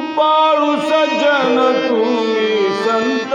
कृपाळू सज्जन तुम्ही संत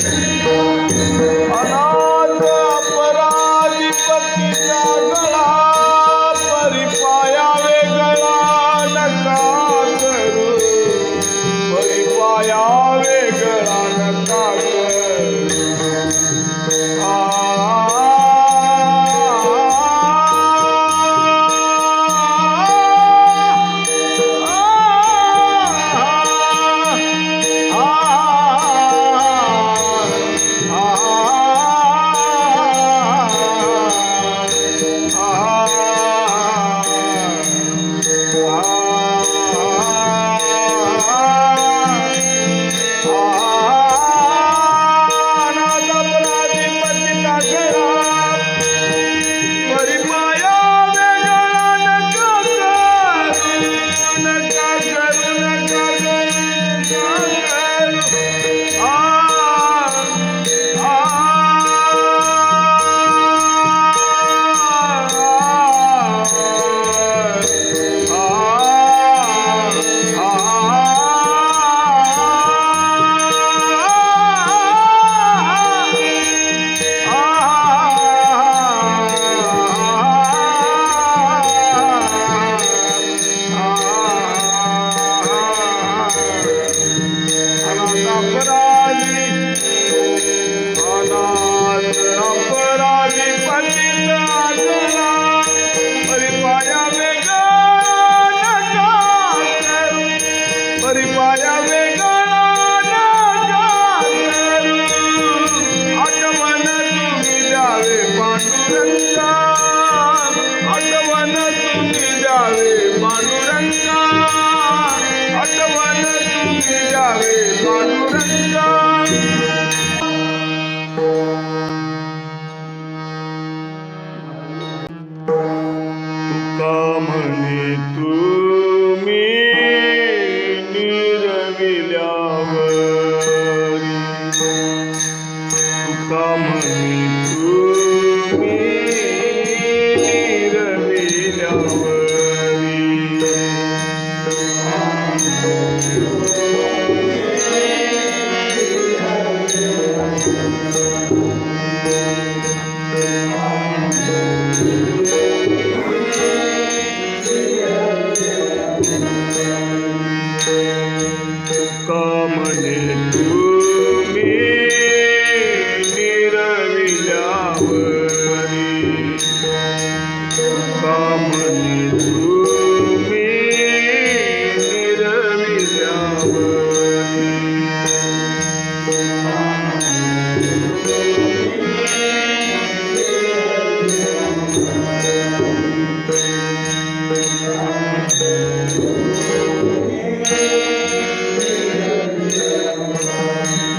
Deus. Música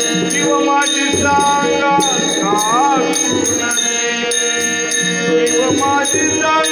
जीव माझी सांगा सांगू जीव माझी सांगा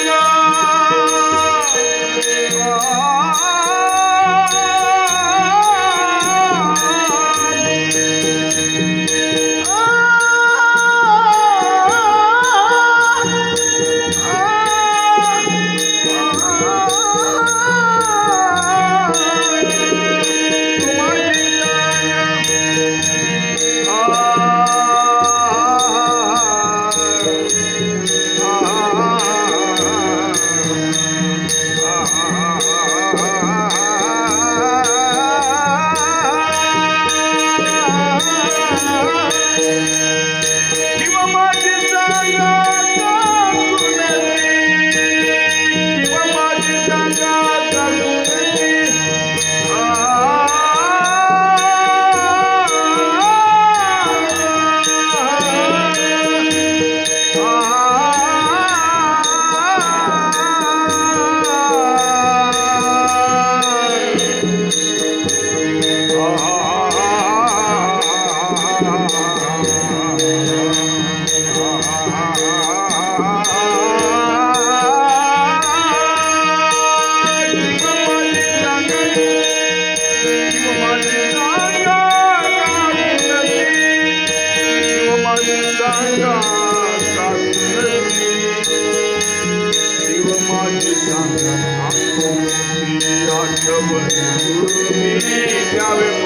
Thank you.